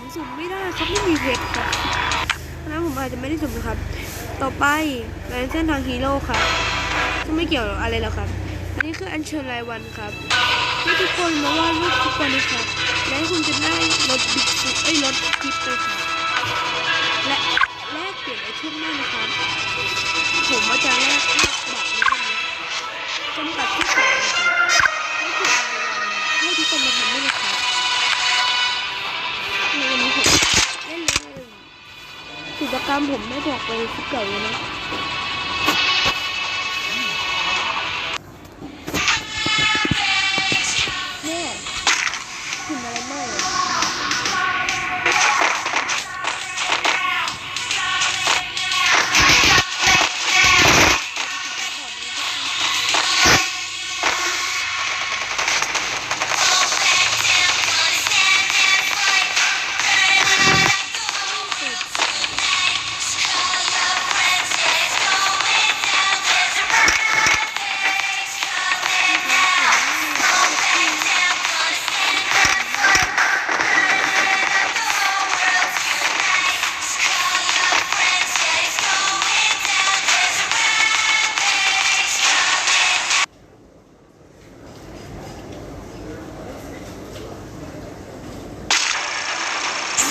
ผมสุ่มไม่ได้ครับไม่มีเพชรครับเพราะฉะนั้นผมอาจจะไม่ได้สุ่มนะครับ ต่อไปแลนเส้นทางฮีโร่ครับซึ่งไม่เกี่ยวอะไรหรอกครับอันนี้คืออัญเชิญรายวันครับให้ทุกคนมาวาดรูปทุกวันนะครับและให้คุณจะได้รถบิ๊กซุไอ้รถทิปไปครับและแลกเปลี่ยนไอเทมได้นะครับ ผมว่าจะแลกภาพบัตรในพวกนี้จำกัดที่สองนะครับให้ถูกรายวันให้ทุกคนมาทำ ตามผมไม่บอกเลยคุกเก่าเลยนะ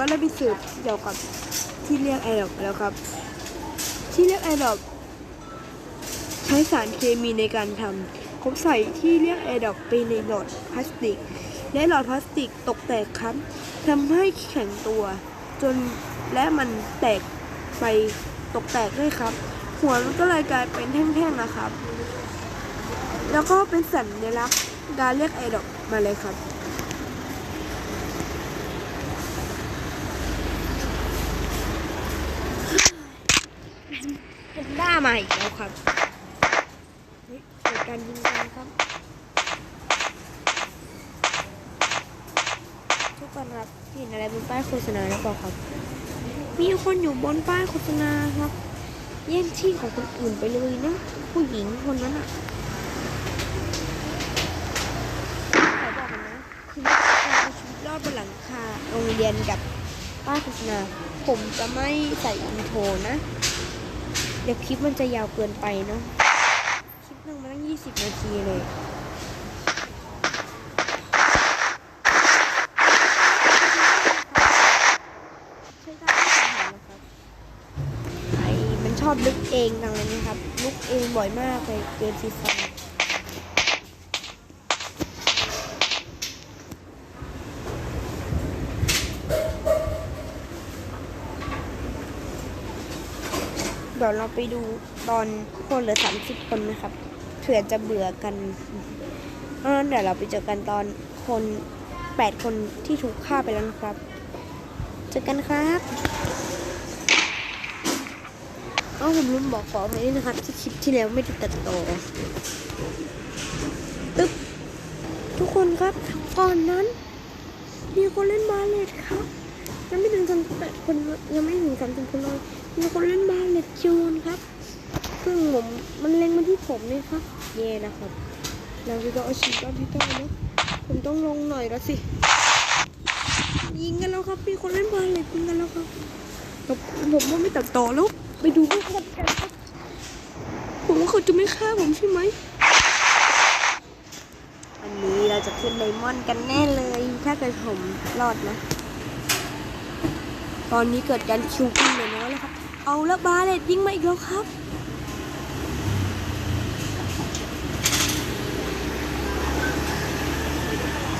แล้วผมก็ได้ไปสืบเกี่ยวกับที่เรียกไอดอปแล้วครับ ที่เรียกไอดอปใช้สารเคมีในการทำผมใส่ที่เรียกไอดอปไปในหลอดพลาสติก และหลอดพลาสติกตกแตกครับทำให้แข็งตัว จนและมันแตกไปตกแตกด้วยครับ หัวมันก็เลยกลายเป็นแท่งๆนะครับ แล้วก็เป็นสัญลักษณ์การเรียกไอดอปมาเลยครับ เป็นด้า มาอีกแล้วครับเฮ้ยเกิดการยิงกันครับ ทุกคนครับเห็นอะไรบนป้ายโฆษณาหรือเปล่าครับ มีคนอยู่บนป้ายโฆษณาครับแย่งที่ของคนอื่นไปเลยนะ ผู้หญิงคนนั้นอะขอบอกกันนะคือการเอาชีวิตรอดบนหลังคาโรงเรียนกับป้ายโฆษณาผมจะไม่ใส่อินโทรนะ ดี๋ยวคลิปมันจะยาวเกินไปเนาะ คลิปหนึ่งมันตั้ง20นาทีเลยใช้ได้ไม่สำคัญนะครับไอ้มันชอบลุกเองดังนั้นนะครับลุกเองบ่อยมากเลยเกมซีซั่น เดี๋ยวเราไปดูตอนคนเหลือ30คนนะครับเผื่อจะเบื่อกันเพราะนั้นเดี๋ยวเราไปเจอกันตอนคน8คนที่ถูกฆ่าไปแล้วนะครับ เจอกันครับก็ผมลืมบอกขอไปนี่นะครับ ที่คลิปที่แล้วไม่ได้ตัดต่อตึ๊บทุกคนครับก่อนนั้น มีคนเล่นบาเลตครับยังไม่ถึงสามสิบแปดคนยังไม่ถึงสามสิบคนเลย มีคนเล่นบาเลตจูนครับ ซึ่งผมมันเล็งมาที่ผมนี่ครับ เย่นะครับแล้วพี่ก็เอาฉีดบ้านพี่ต้อนะผมต้องลงหน่อยแล้วสิ ยิงกันแล้วครับ มีคนเล่นบาเลตยิงกันแล้วครับแต่ผมว่าไม่ตัดต่อแล้ว ไปดูพวกเขากันครับผมว่าเขาจะไม่ฆ่าผมใช่ไหมอันนี้เราจะขึ้นไดมอนด์กันแน่เลย ถ้าเกิดผมรอดนะ ตอนนี้เกิดการคิวขึ้นเลยนะแล้วครับ เอาละบาเลตยิงมาอีกแล้วครับ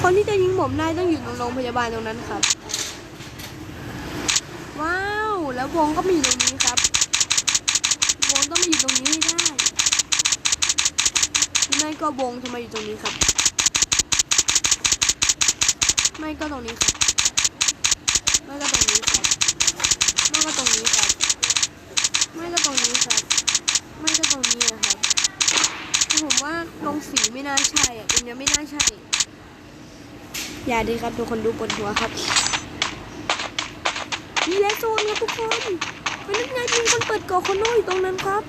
คนที่จะยิงผมได้ต้องอยู่ตรงโรงพยาบาลตรงนั้นครับ ว้าว แล้ววงก็มาอยู่ตรงนี้ครับ วงต้องมาอยู่ตรงนี้ให้ได้ไม่ก็วงทำไมอยู่ตรงนี้ครับ ไม่ก็ตรงนี้ครับ ไม่ก็ตรงนี้ครับ ไม่ก็ตรงนี้ครับ ไม่ก็ตรงนี้ครับ ไม่ก็ตรงนี้นะครับคือผมว่าลงสีไม่น่าใช่อะตรงเนี้ยไม่น่า ใช่ อย่าดีครับทุกคนดูบนหัวครับมีเลสโซนครับทุกคนเป็นยังไงมีคนเปิดก่อคนโน้อยู่ตรงนั้นครับ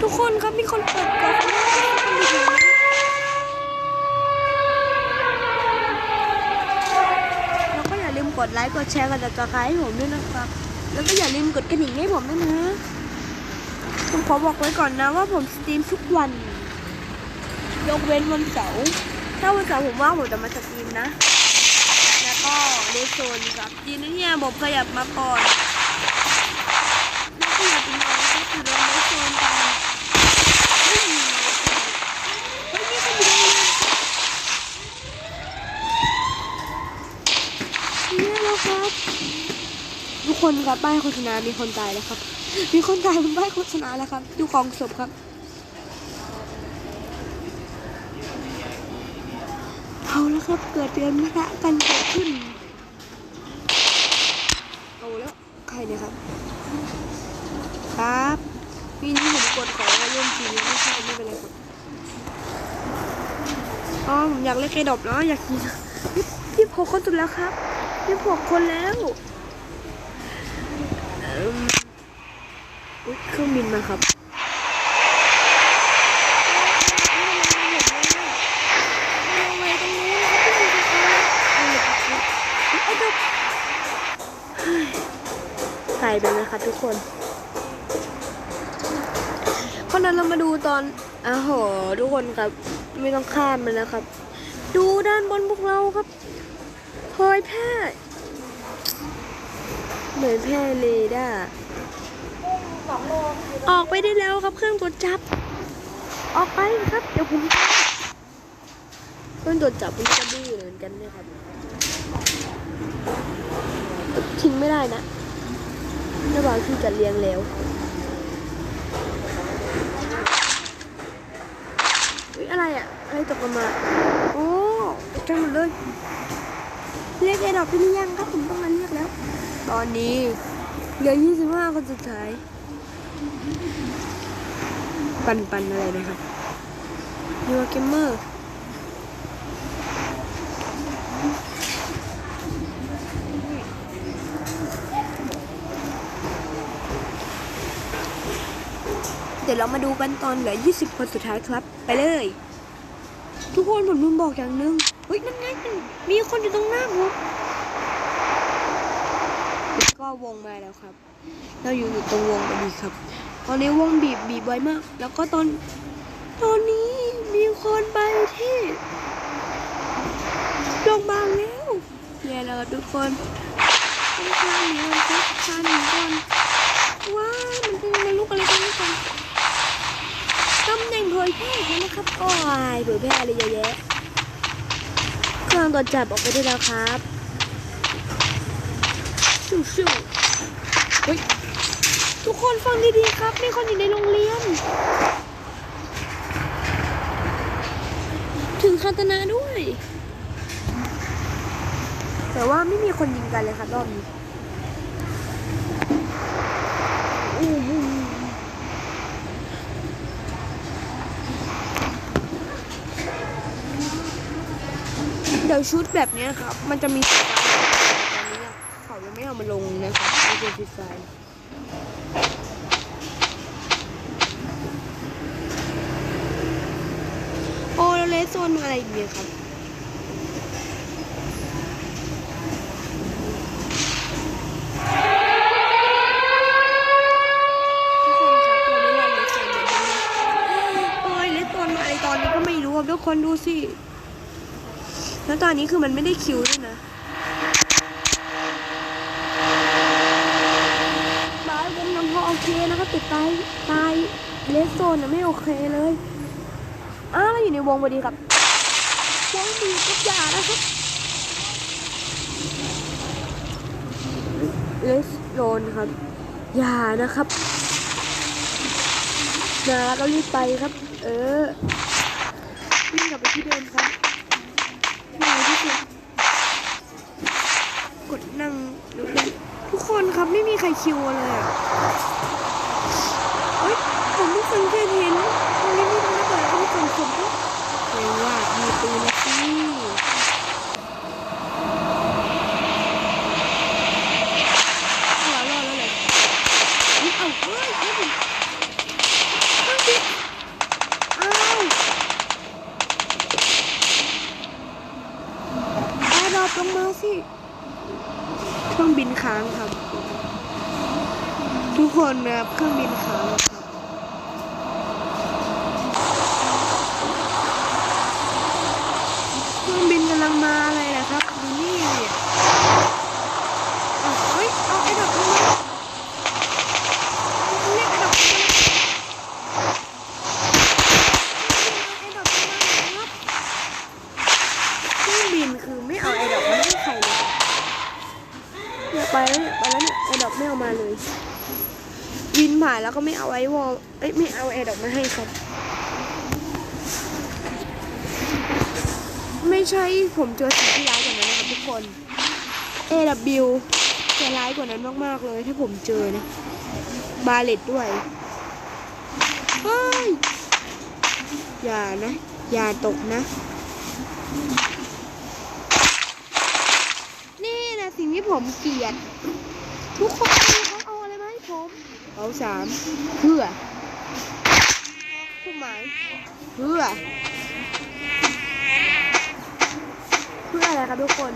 ทุกคนครับมีคนเปิดก่อคนโน้อยู่ตรงนั้นแล้วก็อย่าลืมกดไลค์กดแชร์กดติดตามให้ผมด้วยนะครับ แล้วก็อย่าลืมกดกระดิ่งให้ผมด้วยนะผมขอบอกไว้ก่อนนะว่าผมสตรีมทุกวัน ยกเว้นวันเสาร์ถ้าวันเสาร์ผมว่างผมจะมาสตรีมนะ แล้วก็เลโซนครับดีนะเนี่ยผมขยับมาก่อนแล้วก็อย่าเป็นน้องก็คือโดนเลโซนไปเฮ้ยเฮ้ยมีคนอยู่ตรงนี้เนี่ยแล้วครับทุกคนครับป้ายโฆษณามีคนตายแล้วครับ มีคนตายบนป้ายโฆษณาแล้วครับ ดูกองศพครับ เอาแล้ว ครับเกิดเดือนมะระกันเกิดขึ้นเอาแล้วใครเนี่ยครับ ครับปีนี้ผมกดขอมาเล่นจริงไม่ใช่ไม่เป็นไรครับอ๋อผมอยากเล่นไก่ดอบเนาะอยากกินพี่พี่พกคนสุดแล้วครับพี่พกคนแล้วเอิ่มอุ๊ยเครื่องบินมาครับ ทุกคน เพราะนั้นเรามาดูตอนอ้าโหทุกคนครับ ไม่ต้องข้ามมันนะครับ ดูด้านบนพวกเราครับเผยแพร่เหมือนแพร่เรดาร์ออกไปได้แล้วครับเครื่องตรวจจับ ออกไปครับ เดี๋ยวผมเครื่องตรวจจับมันจะดื้อเหมือนกันเนี่ยครับ ทิ้งไม่ได้นะ ระหว่างที่จัดเรียงแล้วอุ๊ยอะไรอะอะไรตกลงมา โอ้ตกใจหมดเลย เรียกไอ้ดอกไปหรือยังครับผมต้องมาเรียกแล้ว ตอนนี้เหลือ 25 คนสุดท้าย ปันปันอะไรนะครับยูเกมเมอร์ ดี๋ยวเรามาดูกันตอนเหลือ 20 คนสุดท้ายครับ ไปเลย ทุกคนผมลืมบอกอย่างหนึงเฮ้ยนั่นไงมีคนอยู่ตรงหน้าผมก็วงมาแล้วครับ เราอยู่อยู่ตรงวงพอดีครับ ตอนนี้วงบีบบีบไวมาก แล้วก็ตอน ตอนนี้มีคนไปที่โรงพยาบาลแล้วเนี่ยแล้วทุกคนต้องคานหนีก่อนครับคานหนีก่อนว้ามันเป็นมันลุกอะไรกันนี่กัน ยแพร่ใช่ไหมครับโอ้ยเผยแพร่อะไรเยอะแยะเครื่องตรวจจับออกไปได้แล้วครับชิวชิวๆเฮ้ยทุกคนฟังดีๆครับมีคนอยู่ในโรงเรียน ถึงคาตนาด้วย แต่ว่าไม่มีคนยิงกันเลยครับรอบนี้ อู้หู เดี๋ยวชุดแบบนี้ยครับ มันจะมีสีฟ้าตอนนี้อะเขายังไม่เอามาลงนะครับไม่เป็นสีฟ้าโอ้แล้วเลสโซนอะไรอีกเนี่ยครับทุกคนครับเราไม่รอนนี้โอ้ยเลสโซนอะไรตอนนี้ก็ไม่รู้ครับทุกคนดูสิ แล้วตอนนี้คือมันไม่ได้คิวด้วยนะบายวงน้ำพอโอเคนะครับแต่ตายตายเลสโซนนะไม่โอเคเลยอ้าวเราอยู่ในวงพอดีครับวงดีก็อย่านะครับเลสโซนครับอย่านะครับอย่าเรารีบไปครับ เออวิ่งกลับไปที่เดิมครับที่ไหนที่สุดกดนั่งดูเลยทุกคน คิวเลยอะเอ้ยผมไม่สังเกตเห็นตรงนี้มีระเบิดที่ส่งผมก็เรียว่ามีปืนแล้วสิหัวรอดแล้วเลยอุ๊ยเอาเฮ้ยเฮ้ยผมเอาวแอร์ดลงมาสิเครื่องบินค้างครับ ทุกคนนะครับเครื่องบินขางเครื่องบินกำลังมาเลยครับดูนี่เนี่ยอ้าวเฮ้ย เอาไอ้ดอกลงมา เรียกดอกไม้ไอ้ดอกไม้ครับเครื่องบินคือไม่เอาไอ้ดอกมาให้ใครเลยเนี่ยไปแล้วเนี่ยไปแล้วเนี่ยไอ้ดอกไม่ เอาเลย วินผ่านแล้วก็ไม่เอาไอ้วอลเอ้ยไม่เอาไอ้ดอกมาให้ครับ ไม่ใช่ผมเจอสิ่งที่ร้ายกว่านั้นนะครับทุกคน AW จะร้ายกว่านั้นมาก ๆ เลยถ้าผมเจอนะ บาเลตด้วย เฮ้ย อย่านะ อย่าตกนะ นี่นะสิ่งที่ผมเกลียด ทุกคน อาสามเพื่อผู้หมายเพื่อ เพื่ออะไรครับทุกคน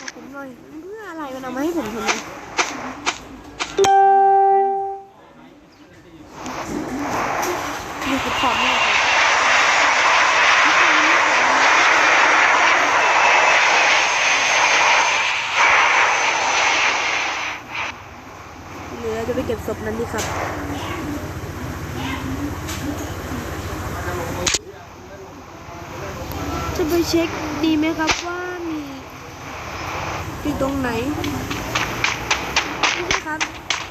บอกผมหน่อยเพื่ออะไรมันเอามาให้ผมทำไม นี่คือพร้อมมากเลยเหลือจะไปเก็บศพนั้นดีครับ จะไป เช็คดีไหมครับว่ามีอยู่ตรงไหนไม่ใช่ครับ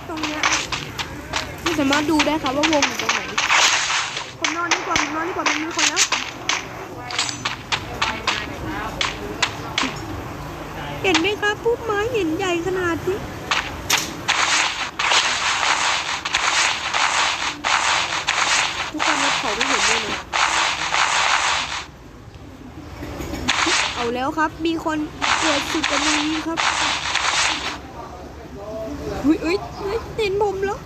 ตรงเนี้ยไม่สามารถดูได้ครับว่าวงอยู่ตรงไหน ผมนอนดีกว่าผมนอนดีกว่ามันมีคนแล้วเห็นไหมครับพุ่มไม้เห็นใหญ่ขนาดนี้ ทุกคนนับเขาไม่เห็นด้วยเลยเอา แล้วครับ มีคนเกิดสุดกันตรงนี้ครับเฮ้ยเอ้ยเฮ้ยเห็นผมแล้ว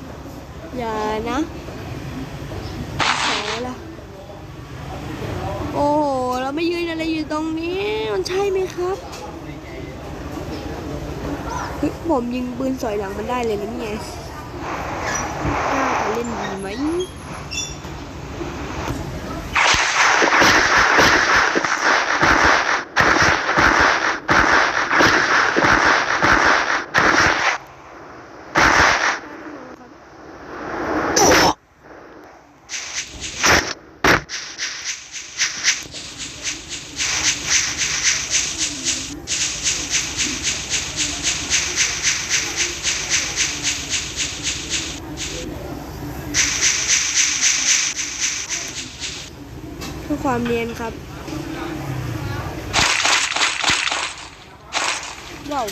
อย่านะขอละโอ้โหเราไม่ยืนอะไรอยู่ตรงนี้ มันใช่ไหมครับเฮ้ยผมยิงปืนสอยหลังมันได้เลยนะเนี่ยน่าจะเล่นดีไหม เพื่อความเนียนครับว้าว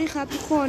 ด้วยครับทุกคน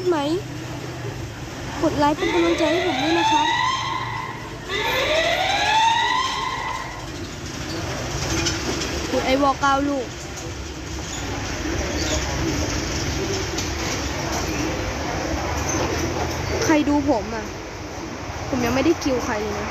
ดไหม กดไลค์เป็นกำลังใจให้ผมด้วยนะคะกดไอวอลก้าลูกใครดูผมอะ ผมยังไม่ได้คิวใครเลยนะ